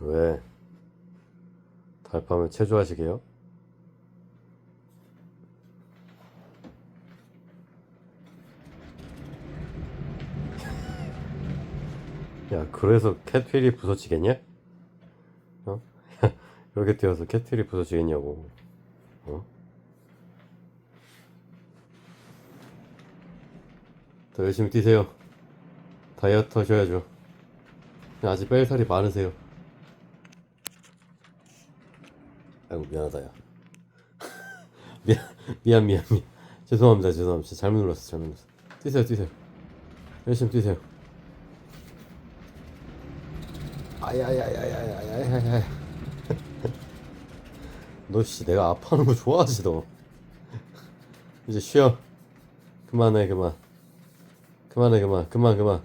왜? 달밤을 체조하시게요? 야, 그래서 캣휠이 부서지겠냐? 어? 이렇게 뛰어서 캣휠이 부서지겠냐고. 어? 더 열심히 뛰세요. 다이어트 하셔야죠. 아직 뺄 살이 많으세요. 아이고 미안하다 야. 미안 미안 미안 미안. 죄송합니다 죄송합니다 잘못 눌렀어 잘못 눌렀어. 뛰세요 뛰세요. 열심히 뛰세요. 아야야야야야야야야. 너씨 내가 아파하는 거 좋아하지 너. 이제 쉬어. 그만해 그만. 그만해 그만 그만 그만.